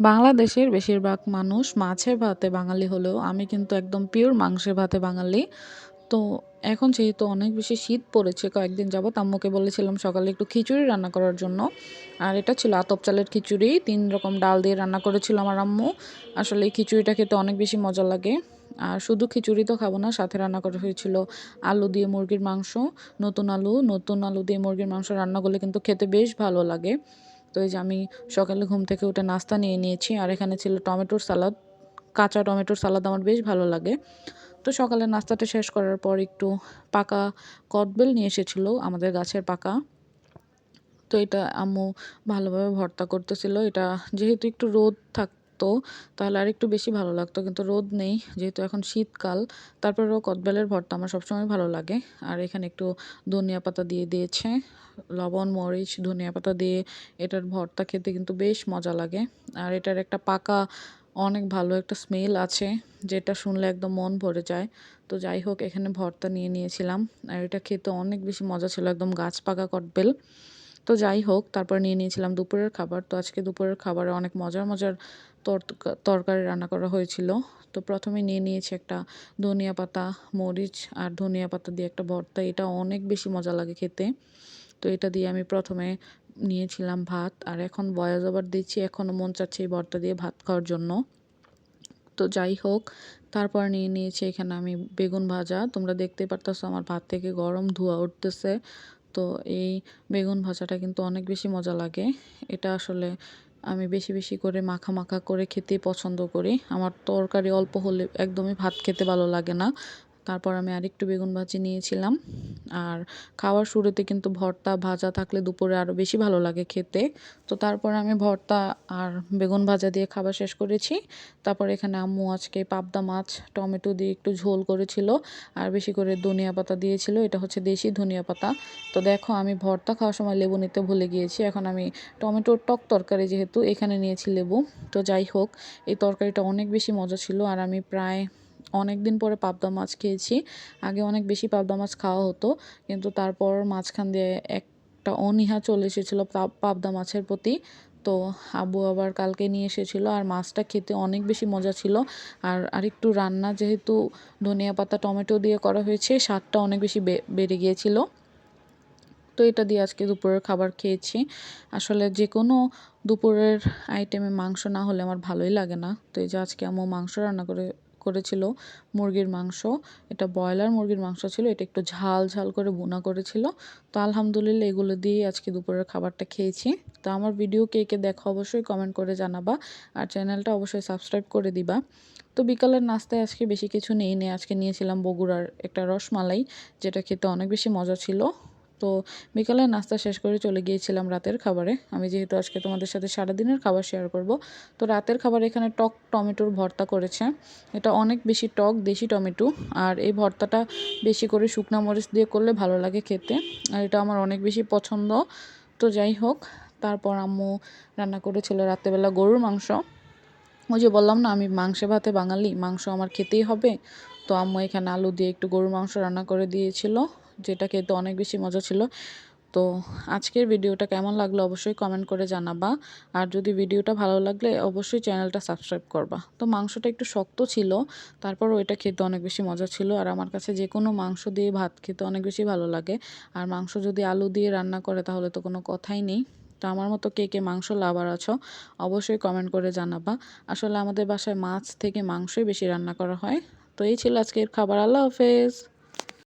বাংলাদেশের বেশিরভাগ মানুষ মাছে ভাতে বাঙালি হলেও আমি কিন্তু একদম পিওর মাংসের ভাতে বাঙালি। তো এখন যেহেতু অনেক বেশি শীত পড়েছে, কয়েকদিন যাবত আম্মুকে বলেছিলাম সকালে একটু খিচুড়ি রান্না করার জন্য। আর এটা ছিল আতপ চালের খিচুড়ি, তিন রকম ডাল দিয়ে রান্না করেছিল আমার আম্মু। আসলে এই খিচুড়িটা খেতে অনেক বেশি মজা লাগে। আর শুধু খিচুড়ি তো খাব না, সাথে রান্না করা হয়েছিল আলু দিয়ে মুরগির মাংস। নতুন আলু নতুন আলু দিয়ে মুরগির মাংস রান্না করলে কিন্তু খেতে বেশ ভালো লাগে। তো এই যে আমি সকালে ঘুম থেকে উঠে নাস্তা নিয়ে নিয়েছি আর এখানে ছিল টমেটোর সালাদ। কাঁচা টমেটোর সালাদ আমার বেশ ভালো লাগে। তো সকালে নাস্তাটা শেষ করার পর একটু পাকা কদবেল নিয়ে এসেছিল আমাদের গাছের পাকা। তো এটা আম্মু ভালোভাবে ভর্তা করতেছিল। এটা যেহেতু একটু রোদ থাকতো, তাহলে আর একটু বেশি ভালো লাগতো। কিন্তু রোদ নেই, যেহেতু এখন শীতকাল তারপরেও কদবেলের ভর্তা আমার সবসময় ভালো লাগে। আর এখানে একটু ধনিয়া পাতা দিয়ে দিয়েছে, লবণ, মরিচ, ধনিয়া পাতা দিয়ে এটার ভর্তা খেতে কিন্তু বেশ মজা লাগে। আর এটার একটা পাকা, অনেক ভালো একটা স্মেল আছে, যেটা শুনলে একদম মন ভরে যায়। তো যাই হোক, এখানে ভর্তা নিয়ে নিয়েছিলাম। আর এটা খেতে অনেক বেশি মজা ছিল, একদম গাছ পাকা কটবেল তো যাই হোক, তারপর নিয়ে নিয়েছিলাম দুপুরের খাবার। তো আজকে দুপুরের খাবারে অনেক মজার মজার তরকারি রান্না করা হয়েছিল। তো প্রথমে নিয়ে নিয়েছি একটা ধনিয়া পাতা, মরিচ আর ধনিয়া পাতা দিয়ে একটা ভর্তা। এটা অনেক বেশি মজা লাগে খেতে। তো এটা দিয়ে আমি প্রথমে নিয়েছিলাম ভাত আর এখন বয়স আবার দিচ্ছি, এখনও মন চাচ্ছে এই ভর্তা দিয়ে ভাত খাওয়ার জন্য। তো যাই হোক, তারপর নিয়ে নিয়েছি এখানে আমি বেগুন ভাজা। তোমরা দেখতে পারতেছো আমার ভাত থেকে গরম ধোঁয়া উঠতেছে। তো এই বেগুন ভাজাটা কিন্তু অনেক বেশি মজা লাগে। এটা আসলে আমি বেশি বেশি করে মাখা মাখা করে খেতেই পছন্দ করি। আমার তরকারি অল্প হলে একদমই ভাত খেতে ভালো লাগে না। তারপর আমি আরেকটু বেগুন ভাজি নিয়েছিলাম। আর খাওয়ার শুরুতে কিন্তু ভর্তা ভাজা থাকলে দুপুরে আরও বেশি ভালো লাগে খেতে। তো তারপর আমি ভর্তা আর বেগুন ভাজা দিয়ে খাবার শেষ করেছি। তারপর এখানে আম্মু আজকে পাবদা মাছ, টমেটো দিয়ে একটু ঝোল করেছিল। আর বেশি করে ধনিয়া পাতা দিয়েছিল। এটা হচ্ছে দেশি ধনিয়া পাতা। তো দেখো, আমি ভর্তা খাওয়ার সময় লেবু নিতে ভুলে গিয়েছি। এখন আমি টমেটোর টক তরকারি যেহেতু এখানে নিয়েছি লেবু। তো যাই হোক, এই তরকারিটা অনেক বেশি মজা ছিল। আর আমি প্রায় অনেক দিন পরে পাবদা মাছ খেয়েছি। আগে অনেক বেশি পাবদা মাছ খাওয়া হতো, কিন্তু তারপর মাঝখান দিয়ে একটা অনীহা চলে এসেছিল পাবদা মাছের প্রতি। তো আবু আবার কালকে নিয়ে এসেছিল আর মাছটা খেতে অনেক বেশি মজা ছিল। আর আরেকটু রান্না যেহেতু ধনিয়া পাতা, টমেটো দিয়ে করা হয়েছে, স্বাদটা অনেক বেশি বেড়ে গিয়েছিল। তো এটা দিয়ে আজকে দুপুরের খাবার খেয়েছি। আসলে যে কোনো দুপুরের আইটেমে মাংস না হলে আমার ভালোই লাগে না। তো এই যে আজকে আম্মু মাংস রান্না করে করেছিল মুরগির মাংস। এটা ব্রয়লার মুরগির মাংস ছিল, এটা একটু ঝাল ঝাল করে বোনা করেছিল। তো আলহামদুলিল্লাহ এগুলো দিয়েই আজকে দুপুরের খাবারটা খেয়েছি। তো আমার ভিডিও কে কে দেখো অবশ্যই কমেন্ট করে জানাবা আর চ্যানেলটা অবশ্যই সাবস্ক্রাইব করে দিবা। তো বিকালের নাস্তায় আজকে বেশি কিছু নেই নেই আজকে নিয়েছিলাম বগুড়ার একটা রসমালাই, যেটা খেতে অনেক বেশি মজা ছিল। তো বিকালে নাস্তা শেষ করে চলে গিয়েছিলাম রাতের খাবারে। আমি যেহেতু আজকে তোমাদের সাথে সারাদিনের খাবার শেয়ার করব, তো রাতের খাবার এখানে টক টমেটোর ভর্তা করেছে। এটা অনেক বেশি টক, দেশি টমেটো, আর এই ভর্তাটা বেশি করে শুকনো মরিচ দিয়ে করলে ভালো লাগে খেতে। আর এটা আমার অনেক বেশি পছন্দ। তো যাই হোক, তারপর আম্মু রান্না করেছিল রাত্রেবেলা গরুর মাংস। ওই যে বললাম না, আমি মাংসে ভাতে বাঙালি, মাংস আমার খেতেই হবে। তো আম্মু এখানে আলু দিয়ে একটু গরুর মাংস রান্না করে দিয়েছিল। যেটা খেতে অনেক বেশি মজা ছিল। তো আজকের ভিডিওটা কেমন লাগল অবশ্যই কমেন্ট করে জানাবা। আর যদি ভিডিওটা ভালো লাগলে অবশ্যই চ্যানেলটা সাবস্ক্রাইব করবা। তো মাংসটা একটু শক্ত ছিল, তারপর ওইটা খেতে অনেক বেশি মজা ছিল। আর আমার কাছে যে কোনো মাংস দিয়ে ভাত খেতে অনেক বেশি ভালো লাগে। আর মাংস যদি আলু দিয়ে রান্না করে তাহলে তো কোনো কথাই নেই। তো আমার মতো কে কে মাংস লাভার আছো, অবশ্যই কমেন্ট করে জানাবা। আসলে আমাদের বাসায় মাছ থেকে মাংসই বেশি রান্না করা হয়। তো এই ছিল আজকের খাবার। আল্লাহ হাফেজ।